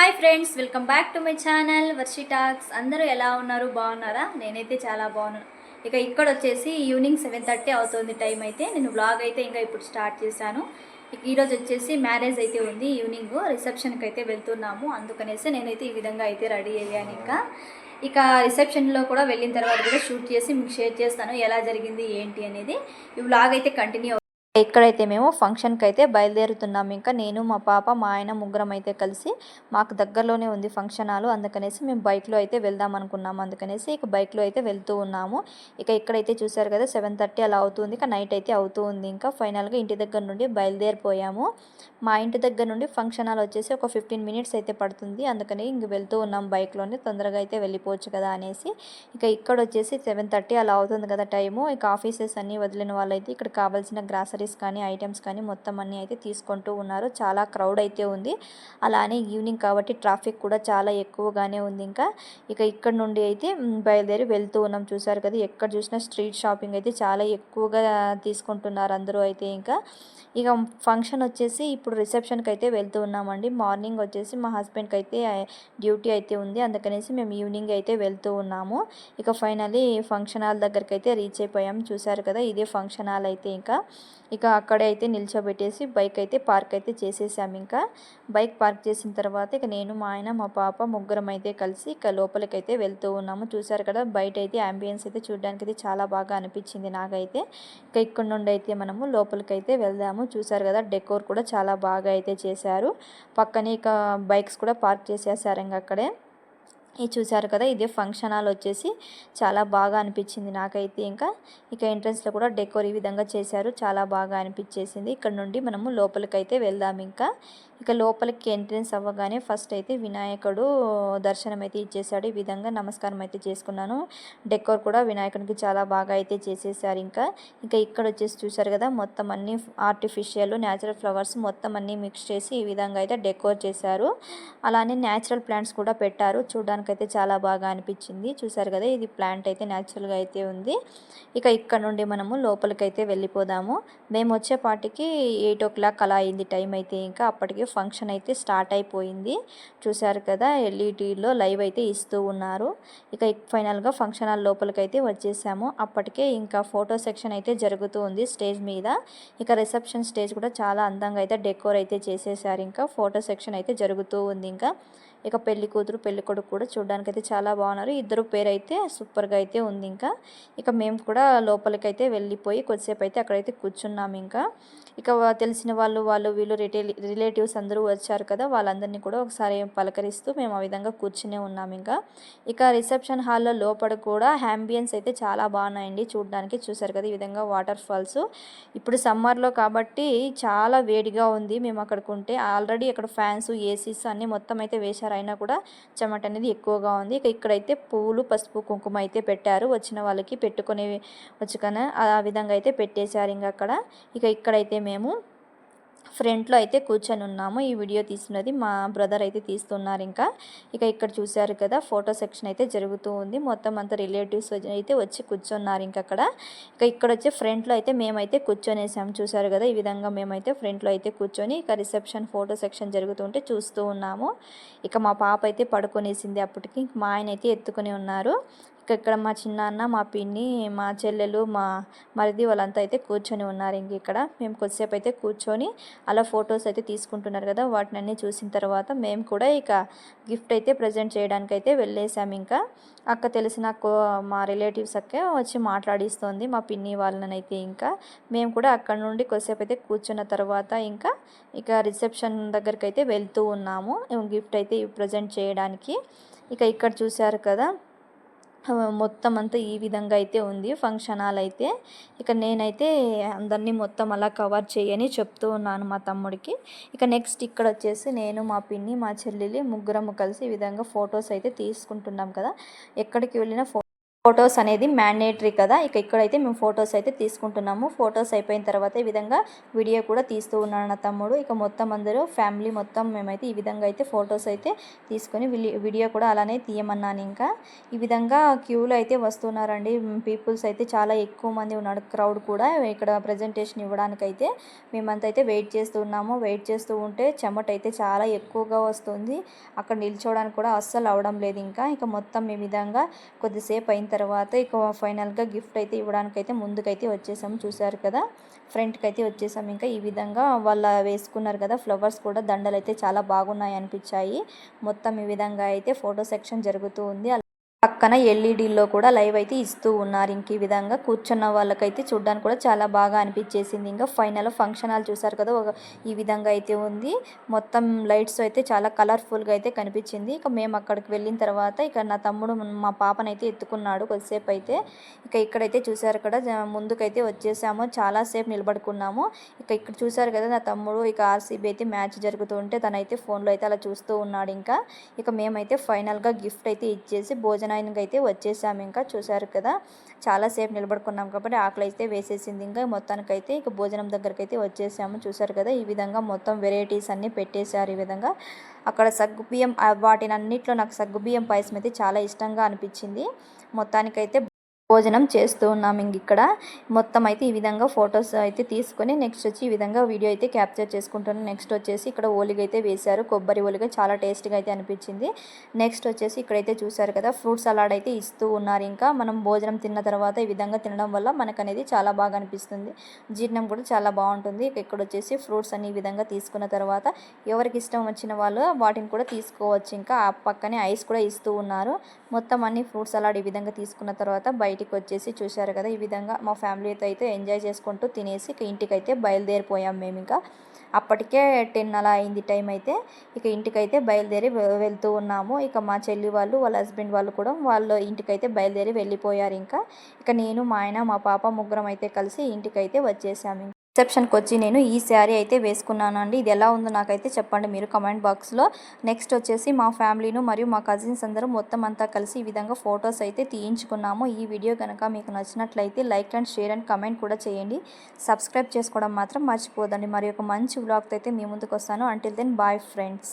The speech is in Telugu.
Hi friends welcome back to my channel Varshi talks. అందరూ ఎలా ఉన్నారు? బాగున్నారా? నేనైతే చాలా బాగున్నాను. ఇక ఇక్కడ వచ్చేసి ఈవినింగ్ సెవెన్ థర్టీ అవుతుంది టైం అయితే. నేను బ్లాగ్ అయితే ఇంకా ఇప్పుడు స్టార్ట్ చేశాను. ఇక ఈరోజు వచ్చేసి మ్యారేజ్ అయితే ఉంది ఈవినింగ్. రిసెప్షన్కి అయితే వెళ్తున్నాము. అందుకనేసి నేనైతే ఈ విధంగా అయితే రెడీ అయ్యాను ఇంకా. ఇక రిసెప్షన్లో కూడా వెళ్ళిన తర్వాత కూడా షూట్ చేసి మీకు షేర్ చేస్తాను. ఎలా జరిగింది ఏంటి అనేది. ఈ బ్లాగ్ అయితే కంటిన్యూ ఇక్కడైతే మేము ఫంక్షన్కి అయితే బయలుదేరుతున్నాం. ఇంకా నేను మా పాప మా ఆయన ముగ్గురం అయితే కలిసి మాకు దగ్గరలోనే ఉంది ఫంక్షన్ హాల్ అందుకనేసి మేము బైక్లో అయితే వెళ్దాం అనుకున్నాము అందుకనేసి ఇక బైక్లో అయితే వెళ్తూ ఉన్నాము. ఇక ఇక్కడైతే చూసారు కదా సెవెన్ థర్టీ అలా అవుతుంది. ఇక నైట్ అయితే అవుతూ ఉంది. ఇంకా ఫైనల్గా ఇంటి దగ్గర నుండి బయలుదేరిపోయాము. మా ఇంటి దగ్గర నుండి ఫంక్షన్ హాల్ వచ్చేసి ఒక ఫిఫ్టీన్ మినిట్స్ అయితే పడుతుంది. అందుకని ఇంక వెళ్తూ ఉన్నాం బైక్లోనే. తొందరగా అయితే వెళ్ళిపోవచ్చు కదా అనేసి. ఇక ఇక్కడ వచ్చేసి సెవెన్ థర్టీ అలా అవుతుంది కదా టైము. ఇక ఆఫీసెస్ అన్నీ వదిలిన వాళ్ళైతే ఇక్కడ కావాల్సిన గ్రాసరీస్ కానీ ఐటమ్స్ కానీ మొత్తం అన్నీ అయితే తీసుకుంటూ ఉన్నారు. చాలా క్రౌడ్ అయితే ఉంది. అలానే ఈవినింగ్ కాబట్టి ట్రాఫిక్ కూడా చాలా ఎక్కువగానే ఉంది ఇంకా. ఇక ఇక్కడ నుండి అయితే బయలుదేరి వెళ్తూ ఉన్నాం. చూసారు కదా ఎక్కడ చూసినా స్ట్రీట్ షాపింగ్ అయితే చాలా ఎక్కువగా తీసుకుంటున్నారు అందరూ అయితే ఇంకా. ఇక ఫంక్షన్ వచ్చేసి ఇప్పుడు రిసెప్షన్కి అయితే వెళ్తూ ఉన్నామండి. మార్నింగ్ వచ్చేసి మా హస్బెండ్కి అయితే డ్యూటీ అయితే ఉంది. అందుకనేసి మేము ఈవినింగ్ అయితే వెళ్తూ ఉన్నాము. ఇక ఫైనలీ ఫంక్షన్ హాల్ దగ్గరికి అయితే రీచ్ అయిపోయాం. చూసారు కదా ఇదే ఫంక్షన్ హాల్ అయితే ఇంకా. ఇక అక్కడే అయితే నిల్చోబెట్టేసి బైక్ అయితే పార్క్ అయితే చేసేసాము ఇంకా. బైక్ పార్క్ చేసిన తర్వాత ఇక నేను మా ఆయన మా పాప ముగ్గురం అయితే కలిసి ఇక లోపలికి అయితే వెళ్తూ ఉన్నాము. చూసారు కదా బయట అయితే అంబియన్స్ అయితే చూడడానికి అయితే చాలా బాగా అనిపించింది నాకైతే. ఇక ఇక్కడ నుండి అయితే మనము లోపలికి అయితే వెళ్దాము. చూసారు కదా డెకోర్ కూడా చాలా బాగా అయితే చేశారు. పక్కనే ఇక బైక్స్ కూడా పార్క్ చేసేసారు ఇంకా అక్కడే. ఇది చూసారు కదా ఇదే ఫంక్షన్ హాల్ వచ్చేసి చాలా బాగా అనిపించింది నాకైతే ఇంకా. ఇక ఎంట్రన్స్లో కూడా డెకోర్ ఈ విధంగా చేశారు చాలా బాగా అనిపించేసింది. ఇక్కడ నుండి మనము లోపలికైతే వెళ్దాం ఇంకా. ఇక లోపలికి ఎంట్రెన్స్ అవ్వగానే ఫస్ట్ అయితే వినాయకుడు దర్శనం అయితే ఇచ్చేసాడు ఈ విధంగా నమస్కారం అయితే చేసుకున్నాను. డెకోర్ కూడా వినాయకునికి చాలా బాగా అయితే చేసేసారు ఇంకా. ఇంకా ఇక్కడ వచ్చేసి చూసారు కదా మొత్తం అన్ని ఆర్టిఫిషియల్ న్యాచురల్ ఫ్లవర్స్ మొత్తం అన్ని మిక్స్ చేసి ఈ విధంగా అయితే డెకోర్ చేశారు. అలానే న్యాచురల్ ప్లాంట్స్ కూడా పెట్టారు. చూడడానికైతే చాలా బాగా అనిపించింది. చూసారు కదా ఇది ప్లాంట్ అయితే న్యాచురల్గా అయితే ఉంది. ఇక ఇక్కడ నుండి మనము లోపలికి అయితే వెళ్ళిపోదాము. మేము వచ్చేపాటికి ఎయిట్ ఓ క్లాక్ అలా అయింది టైం అయితే ఇంకా. అప్పటికి ఫంక్షన్ అయితే స్టార్ట్ అయిపోయింది. చూశారు కదా ఎల్ఈటీలో లైవ్ అయితే ఇస్తూ ఉన్నారు. ఇక ఫైనల్గా ఫంక్షన్ హాల్ లోపలికి అయితే వచ్చేసాము. అప్పటికే ఇంకా ఫోటో సెక్షన్ అయితే జరుగుతూ ఉంది స్టేజ్ మీద. ఇక రిసెప్షన్ స్టేజ్ కూడా చాలా అందంగా అయితే డెకోర్ అయితే చేసేసారు. ఇంకా ఫోటో సెక్షన్ అయితే జరుగుతూ ఉంది ఇంకా. ఇక పెళ్ళి కూతురు పెళ్ళి కొడుకు కూడా చూడడానికి అయితే చాలా బాగున్నారు. ఇద్దరు పేరు అయితే సూపర్గా అయితే ఉంది ఇంకా. ఇక మేము కూడా లోపలికైతే వెళ్ళిపోయి కొద్దిసేపు అయితే అక్కడైతే కూర్చున్నాము ఇంకా. ఇక తెలిసిన వాళ్ళు వాళ్ళు వీళ్ళు రిటే రిలేటివ్స్ అందరూ వచ్చారు కదా వాళ్ళందరినీ కూడా ఒకసారి పలకరిస్తూ మేము ఆ విధంగా కూర్చునే ఉన్నాం ఇంకా. ఇక రిసెప్షన్ హాల్లో లోపల కూడా హ్యాంబియన్స్ అయితే చాలా బాగున్నాయండి. చూడడానికి చూసారు కదా ఈ విధంగా వాటర్ ఫాల్స్. ఇప్పుడు సమ్మర్లో కాబట్టి చాలా వేడిగా ఉంది. మేము అక్కడికి ఉంటే ఆల్రెడీ అక్కడ ఫ్యాన్స్ ఏసీస్ అన్నీ మొత్తం అయితే వేశారు. అయినా కూడా చెమట అనేది ఎక్కువగా ఉంది. ఇక ఇక్కడైతే పువ్వులు పసుపు కుంకుమ అయితే పెట్టారు. వచ్చిన వాళ్ళకి పెట్టుకునే వచ్చుకనే ఆ విధంగా అయితే పెట్టేశారు ఇంకా అక్కడ. ఇక ఇక్కడైతే మేము ఫ్రంట్లో అయితే కూర్చొని ఉన్నాము. ఈ వీడియో తీస్తున్నది మా బ్రదర్ అయితే తీస్తున్నారు ఇంకా. ఇక ఇక్కడ చూశారు కదా ఫోటో సెక్షన్ అయితే జరుగుతూ ఉంది. మొత్తం అంతా రిలేటివ్స్ అయితే వచ్చి కూర్చున్నారు ఇంకా అక్కడ. ఇక ఇక్కడ వచ్చి ఫ్రంట్లో అయితే మేమైతే కూర్చొనేసాము చూశారు కదా ఈ విధంగా మేమైతే ఫ్రంట్లో అయితే కూర్చొని ఇక రిసెప్షన్ ఫోటో సెక్షన్ జరుగుతుంటే చూస్తూ ఉన్నాము. ఇక మా పాప అయితే పడుకొనేసింది అప్పటికి. మా ఆయన అయితే ఎత్తుకొని ఉన్నారు. ఇక్కడ మా చిన్నాన్న మా పిన్ని మా చెల్లెలు మా మరిది వాళ్ళంతా అయితే కూర్చొని ఉన్నారు. ఇంక ఇక్కడ మేము కొద్దిసేపు అయితే కూర్చొని అలా ఫొటోస్ అయితే తీసుకుంటున్నారు కదా వాటిని అన్నీ చూసిన తర్వాత మేము కూడా ఇక గిఫ్ట్ అయితే ప్రజెంట్ చేయడానికి అయితే వెళ్ళేసాము ఇంకా అక్క తెలిసిన మా రిలేటివ్స్ అక్క వచ్చి మాట్లాడిస్తోంది మా పిన్ని వాళ్ళనైతే ఇంకా మేము కూడా అక్కడ నుండి కొద్దిసేపు అయితే కూర్చున్న తర్వాత ఇంకా ఇక రిసెప్షన్ దగ్గరికి అయితే వెళ్తూ ఉన్నాము గిఫ్ట్ అయితే ప్రజెంట్ చేయడానికి. ఇక ఇక్కడ చూశారు కదా మొత్తం అంతా ఈ విధంగా అయితే ఉంది. ఫంక్షన్ హాల్ అయితే. ఇక నేనైతే అందరినీ మొత్తం అలా కవర్ చేయని చెప్తూ ఉన్నాను మా తమ్ముడికి. ఇక నెక్స్ట్ ఇక్కడ వచ్చేసి నేను మా పిన్ని మా చెల్లెలి ముగ్గురము కలిసి ఈ విధంగా ఫొటోస్ అయితే తీసుకుంటున్నాం కదా. ఎక్కడికి వెళ్ళినా ఫో ఫొటోస్ అనేది మ్యాండేటరీ కదా. ఇక ఇక్కడైతే మేము ఫొటోస్ అయితే తీసుకుంటున్నాము. ఫొటోస్ అయిపోయిన తర్వాత ఈ విధంగా వీడియో కూడా తీస్తూ ఉన్నాడు నా తమ్ముడు. ఇక మొత్తం అందరూ ఫ్యామిలీ మొత్తం మేమైతే ఈ విధంగా అయితే ఫొటోస్ అయితే తీసుకొని విలి- వీడియో కూడా అలానే తీయమన్నాను ఇంకా. ఈ విధంగా క్యూలో అయితే వస్తున్నారండి. పీపుల్స్ అయితే చాలా ఎక్కువ మంది ఉన్నాడు క్రౌడ్ కూడా ఇక్కడ ప్రజెంటేషన్ ఇవ్వడానికి అయితే మేమంతా అయితే వెయిట్ చేస్తూ ఉన్నాము. వెయిట్ చేస్తూ ఉంటే చెమట అయితే చాలా ఎక్కువగా వస్తుంది. అక్కడ నిల్చోవడానికి కూడా అస్సలు అవడం లేదు ఇంకా. ఇక మొత్తం ఈ విధంగా కొద్దిసేపు అయిన తర్వాత ఇక ఫైనల్గా గిఫ్ట్ అయితే ఇవ్వడానికి అయితే ముందుకైతే వచ్చేసాము చూసారు కదా? ఫ్రంట్కి అయితే వచ్చేసాము ఇంకా ఈ విధంగా వాళ్ళ వేసుకున్నారు కదా? ఫ్లవర్స్ కూడా దండలు అయితే చాలా బాగున్నాయి అనిపించాయి మొత్తం ఈ విధంగా అయితే ఫోటో సెక్షన్ జరుగుతూ ఉంది. పక్కన ఎల్ఈడిలో కూడా లైవ్ అయితే ఇస్తూ ఉన్నారు. ఇంక ఈ విధంగా కూర్చున్న వాళ్ళకైతే చూడడానికి కూడా చాలా బాగా అనిపించేసింది. ఇంకా ఫైనల్ ఫంక్షన్ హాల్ చూసారు కదా ఒక ఈ విధంగా అయితే ఉంది. మొత్తం లైట్స్ అయితే చాలా కలర్ఫుల్గా అయితే కనిపించింది. ఇక మేము అక్కడికి వెళ్ళిన తర్వాత ఇక నా తమ్ముడు మా పాపనైతే ఎత్తుకున్నాడు కొద్దిసేపు అయితే. ఇక ఇక్కడైతే చూసారు ఇక్కడ ముందుకైతే వచ్చేసాము. చాలాసేపు నిలబడుకున్నాము. ఇక ఇక్కడ చూసారు కదా నా తమ్ముడు ఇక ఆర్సీబీ అయితే మ్యాచ్ జరుగుతుంటే తనైతే ఫోన్లో అయితే అలా చూస్తూ ఉన్నాడు. ఇంకా ఇక మేమైతే ఫైనల్గా గిఫ్ట్ అయితే ఇచ్చేసి భోజనానికి అయితే వచ్చేసాము ఇంకా. చూసారు కదా చాలాసేపు నిలబడుకున్నాం కాబట్టి ఆకలి అయితే వేసేసింది. ఇంకా మొత్తానికి అయితే ఇక భోజనం దగ్గరికి అయితే వచ్చేసాము. చూసారు కదా ఈ విధంగా మొత్తం వెరైటీస్ అన్నీ పెట్టేశారు ఈ విధంగా. అక్కడ సగ్గుబియ్యం బియ్యం వాటిని అన్నిట్లో నాకు సగ్గుబియ్యం పాయసం అయితే చాలా ఇష్టంగా అనిపించింది. మొత్తానికైతే భోజనం చేస్తూ ఉన్నాం ఇంక ఇక్కడ. మొత్తం అయితే ఈ విధంగా ఫొటోస్ అయితే తీసుకొని నెక్స్ట్ వచ్చి ఈ విధంగా వీడియో అయితే క్యాప్చర్ చేసుకుంటాను. నెక్స్ట్ వచ్చేసి ఇక్కడ ఓలిగ అయితే వేశారు. కొబ్బరి ఓలిగ చాలా టేస్ట్గా అయితే అనిపించింది. నెక్స్ట్ వచ్చేసి ఇక్కడైతే చూసారు కదా ఫ్రూట్ సలాడ్ అయితే ఇస్తూ ఉన్నారు ఇంకా. మనం భోజనం తిన్న తర్వాత ఈ విధంగా తినడం వల్ల మనకు అనేది చాలా బాగా అనిపిస్తుంది. జీర్ణం కూడా చాలా బాగుంటుంది. ఇక్కడ వచ్చేసి ఫ్రూట్స్ అన్ని ఈ విధంగా తీసుకున్న తర్వాత ఎవరికి ఇష్టం వచ్చిన వాళ్ళు వాటిని కూడా తీసుకోవచ్చు ఇంకా. ఆ పక్కనే ఐస్ కూడా ఇస్తూ ఉన్నారు. మొత్తం అన్ని ఫ్రూట్ సలాడ్ ఈ విధంగా తీసుకున్న తర్వాత బయట బయటికి వచ్చేసి చూశారు కదా ఈ విధంగా మా ఫ్యామిలీతో అయితే ఎంజాయ్ చేసుకుంటూ తినేసి ఇక ఇంటికైతే బయలుదేరిపోయాం మేము ఇంకా. అప్పటికే టెన్ అలా అయింది టైం అయితే ఇక ఇంటికైతే బయలుదేరి వెళ్తూ ఉన్నాము. ఇక మా చెల్లి వాళ్ళు వాళ్ళ హస్బెండ్ వాళ్ళు కూడా వాళ్ళు ఇంటికైతే బయలుదేరి వెళ్ళిపోయారు ఇంకా. ఇక నేను మా ఆయన మా పాప ముగ్గురం అయితే కలిసి ఇంటికైతే వచ్చేసాము రిసెప్షన్కి వచ్చి నేను ఈ శారీ అయితే వేసుకున్నాను అండి ఇది ఎలా ఉందో నాకైతే చెప్పండి. మీరు కమెంట్ బాక్స్లో. నెక్స్ట్ వచ్చేసి మా ఫ్యామిలీను మరియు మా కజిన్స్ అందరూ మొత్తం అంతా కలిసి ఈ విధంగా ఫొటోస్ అయితే తీయించుకున్నాము. ఈ వీడియో కనుక మీకు నచ్చినట్లయితే like and share and comment కూడా చేయండి. సబ్స్క్రైబ్ చేసుకోవడం మాత్రం మర్చిపోదండి. మరి ఒక మంచి వ్లాగ్తో అయితే మీ ముందుకు వస్తాను అంటిల్ దెన్ బాయ్ ఫ్రెండ్స్